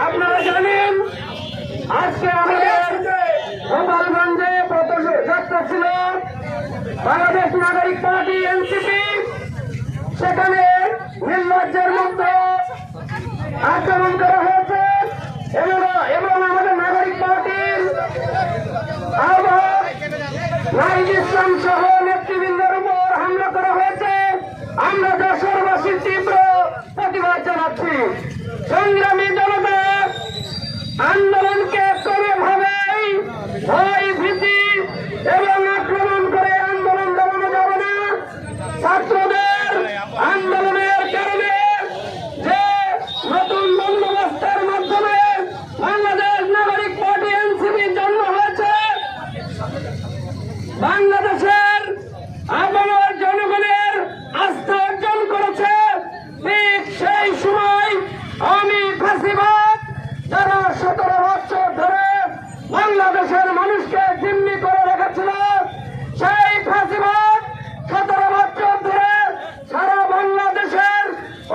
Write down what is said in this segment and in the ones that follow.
আপনারা জানেন আজকে আমাদের গোপালগঞ্জে যাত্রা ছিল বাংলাদেশ নাগরিক পার্টি এনসিপি সেখানে নির্লজ্জের মধ্যে আক্রমণ করা নাহিদ ইসলাম সহ নেতৃবৃন্দের উপর হামলা করা হয়েছে। আমরা সংগ্রামী জনতা আন্দোলনকে কোনোভাবেই ভয় ভীতি এবং আক্রমণ করে আন্দোলন দমানো যাবে না ছাত্রদের আন্দোলনের কারণে যে নতুন বন্দোবস্তের মাধ্যমে বাংলাদেশ নাগরিক পার্টি এনসিপি জন্ম হয়েছে বাংলাদেশের আবহাওয়ার জনগণের আস্থা অর্জন করেছে ঠিক সেই সময় আমি ফাঁসিবাদ যারা সতেরো বছর ধরে বাংলাদেশের মানুষকে জিম্মি করে রেখেছিল সেই ফাঁসিবাদ সতেরো বছর ধরে সারা বাংলাদেশের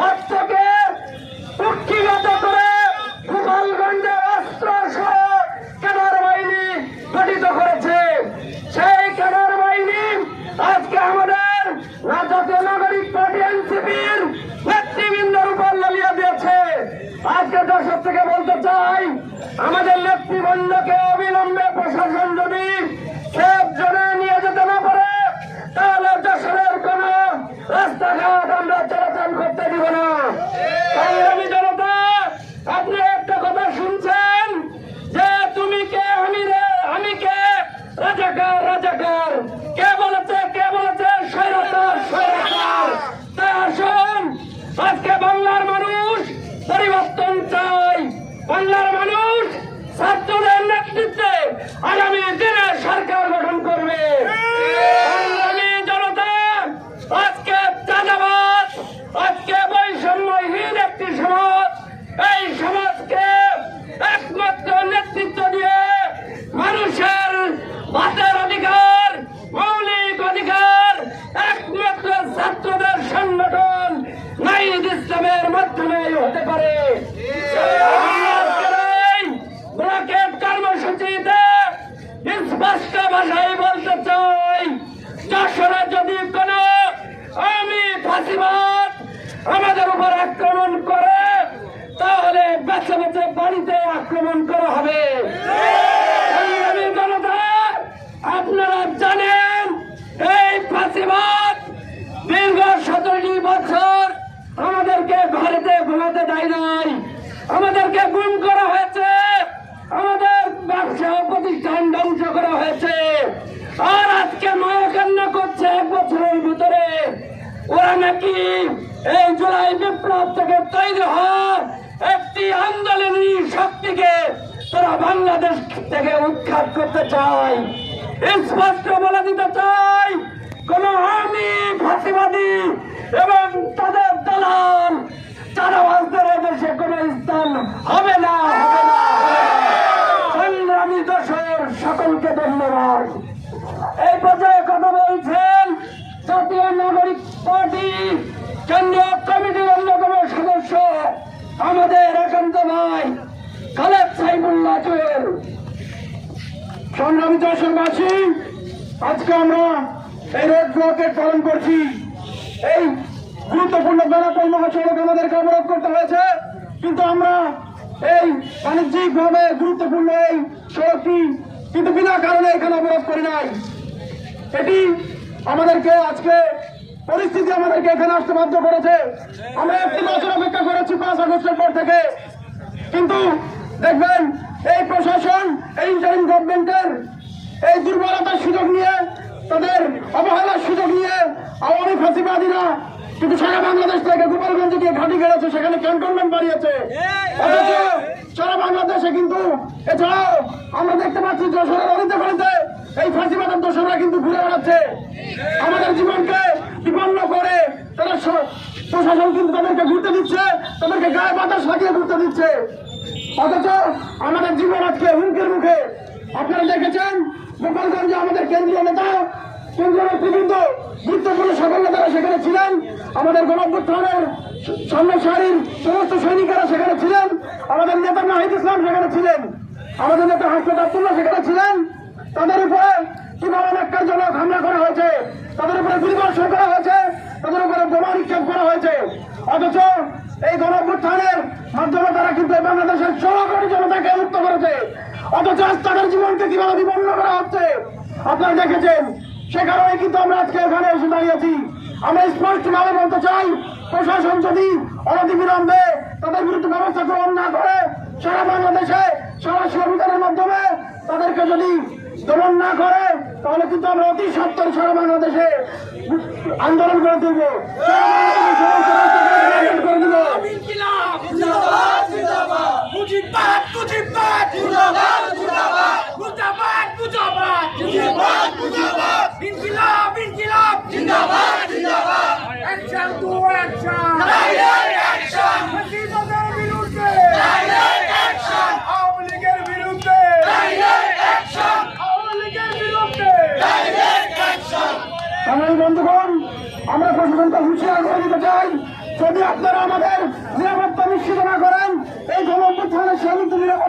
অর্থকে কুক্ষিগত করে গোপালগঞ্জে অস্ত্র সহ কেনার বাহিনী গঠিত করেছে সেই কেনার বাহিনী আজকে আমাদের না জাতীয় নাগরিক পার্টি এনসিপির নেতৃবৃন্দের উপর লালিয়ে দিয়েছে আজকে দর্শক থেকে বলতে চাই আমাদের নেতৃবৃন্দকে নাইদ ইসলামের মাধ্যমে হতে পারে। এই কর্মসূচিতে স্পষ্ট ভাষায় বলতে চাই যশোরে যদি কোন আমি ফাঁসিবাদ আমাদের উপর আক্রমণ করে তাহলে বেছে বেছে বাড়িতে আক্রমণ করা হবে সংগ্রামী জনতা আপনারা জানেন এই ফাঁসিবাদ দীর্ঘ সতেরোটি বছর আমাদেরকে ঘরেতে ঘুমাতে দেয় নাই। আমাদেরকে গুম করা হয়েছে। আমাদের ব্যবসা প্রতিষ্ঠান ধ্বংস করা হয়েছে। আর আজকে মায়া কান্না করছে এক বছরের ভিতরে। ওরা নাকি এই জুলাই বিপ্লব থেকে তৈরি হওয়ার একটি আন্দোলনী শক্তিকে তারা বাংলাদেশ থেকে উৎখাত করতে চায় স্পষ্ট বলে দিতে চাই, কোন আর্মি ফাঁসিবাদী এবং তাদের দালাল চারাবাসদের দেশে কোন স্থান হবে না হবে না সংগ্রামী দশর সকলকে ধন্যবাদ এই পর্যায়ে কথা বলছেন জাতীয় নাগরিক পার্টি কেন্দ্রীয় কমিটির অন্যতম সদস্য আমাদের একান্ত ভাই খালেদ সাইবুল্লাহ জুয়েল। সংগ্রামী দেশবাসী, আজকে আমরা এই রোড ব্লকের পালন করছি। এই গুরুত্বপূর্ণ বেড়াকল মহাসড়ক আমাদেরকে অবরোধ করতে হয়েছে। কিন্তু আমরা এই বাণিজ্যিক ভাবে গুরুত্বপূর্ণ এই সড়কটি কিন্তু বিনা কারণে এখানে অবরোধ করি নাই। এটি আমাদেরকে আজকে পরিস্থিতি আমাদেরকে এখানে আসতে বাধ্য করেছে। আমরা একটি বছর অপেক্ষা করেছি পাঁচ আগস্টের পর থেকে। কিন্তু দেখবেন, এই প্রশাসন, এই ইন্টারিম গভর্নমেন্টের এই দুর্বলতার সুযোগ নিয়ে, তাদের অবহেলার সুযোগ নিয়ে আওয়ামী ফাঁসিবাদীরা কিন্তু সারা বাংলাদেশ থেকে গোপালগঞ্জে গিয়ে ঘাঁটি গেড়েছে, সেখানে ক্যান্টনমেন্ট বাড়িয়েছে। অথচ সারা বাংলাদেশে কিন্তু এছাড়াও আমরা দেখতে পাচ্ছি যশোরের অলিতে গলিতে এই ফাঁসিবাদের দোষরা কিন্তু ঘুরে বেড়াচ্ছে। আমাদের জীবনকে বিপন্ন করে তারা প্রশাসন কিন্তু তাদেরকে ঘুরতে দিচ্ছে, তাদেরকে গায়ে বাতাস লাগিয়ে ঘুরতে দিচ্ছে। অথচ আমাদের জীবন আজকে হুমকির মুখে। আপনারা দেখেছেন, গোপালগঞ্জে আমাদের কেন্দ্রীয় নেতা, কেন্দ্রীয় নেতৃবৃন্দ, গুরুত্বপূর্ণ সাফল্য তারা সেখানে ছিলেন। আমাদের গণঅভ্যুত্থানের সামনে সারির সমস্ত সৈনিকেরা সেখানে ছিলেন। আমাদের নেতা নাহিদ ইসলাম সেখানে ছিলেন। আমাদের নেতা হাসপাত আব্দুল্লাহ সেখানে ছিলেন। তাদের উপরে কীভাবে ন্যাক্কারজনক হামলা করা হয়েছে। তাদের উপরে গুলিবর্ষণ করা হয়েছে। তাদের উপরে বোমা নিক্ষেপ করা হয়েছে। অথচ এই গণঅভ্যুত্থানের মাধ্যমে তারা কিন্তু বাংলাদেশের ষোলো জনতাকে মুক্ত করেছে। অথচ আজ তাদের জীবনকে কীভাবে বিপন্ন করা হচ্ছে? আপনারা দেখেছেন, সে কারণে কিন্তু আমরা আজকে এখানে এসে দাঁড়িয়েছি। আমরা স্পষ্ট ভাবে বলতে চাই, প্রশাসন যদি অনতিবিলম্বে তাদের বিরুদ্ধে ব্যবস্থা গ্রহণ না করে, সারা বাংলাদেশে সরাসরি অভিযানের মাধ্যমে তাদেরকে যদি দমন না করে তাহলে কিন্তু আমরা অতি সত্তর সারা বাংলাদেশে আন্দোলন করে দেব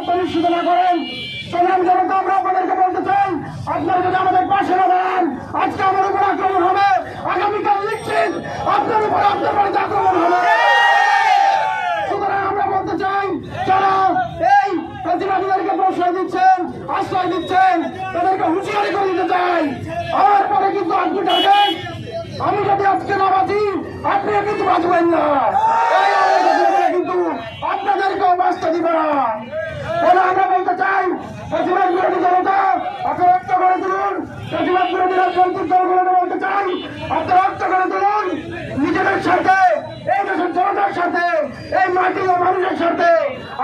সীমিত নিরাপত্তা নিশ্চিত না করেন। সংগ্রাম জনতা, আমরা আপনাদেরকে বলতে চাই, আপনারা যদি আমাদের পাশে না দাঁড়ান, আজকে আমার উপর আক্রমণ হবে। আগামীকাল নিশ্চিত আপনার উপর আপনার বাড়িতে আক্রমণ হবে। আমরা বলতে চাই এই দিচ্ছেন, আশ্রয় দিচ্ছেন, তাদেরকে হুঁশিয়ারি করে দিতে চাই। আমার পরে কিন্তু আমি যদি আজকে না কিন্তু বাঁচবেন না। কিন্তু বাঁচতে দিবে বলতে চাই প্রতিবাদ বিরোধী জনতা আপনারা রক্ত করে তুলুন। দলগুলোকে বলতে চাই আপনারা রক্ত করে তুলুন। নিজেদের সাথে, এই দেশের সাথে, এই মাটি মানুষের সাথে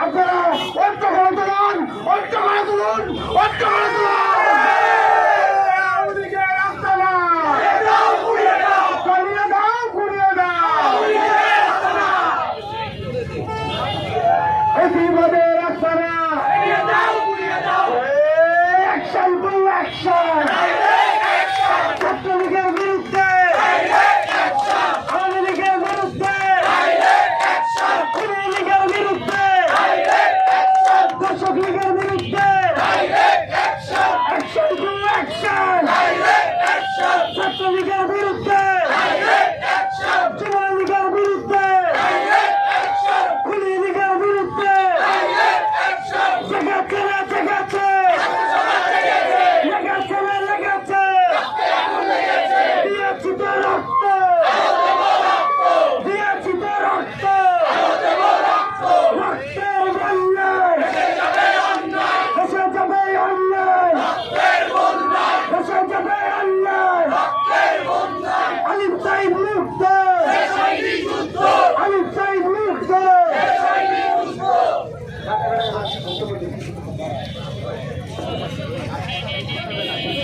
আপনারা ঐক্য করে তুলুন, ঐক্য করে তুলুন, ঐক্য করে তুলুন।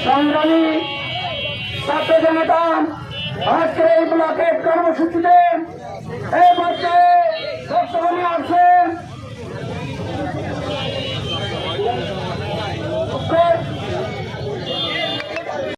সংগ্রামী ছাত্র জনতা আজকে এই ব্লকের কর্মসূচিতে এই পর্যায়ে বর্তমানে আসছে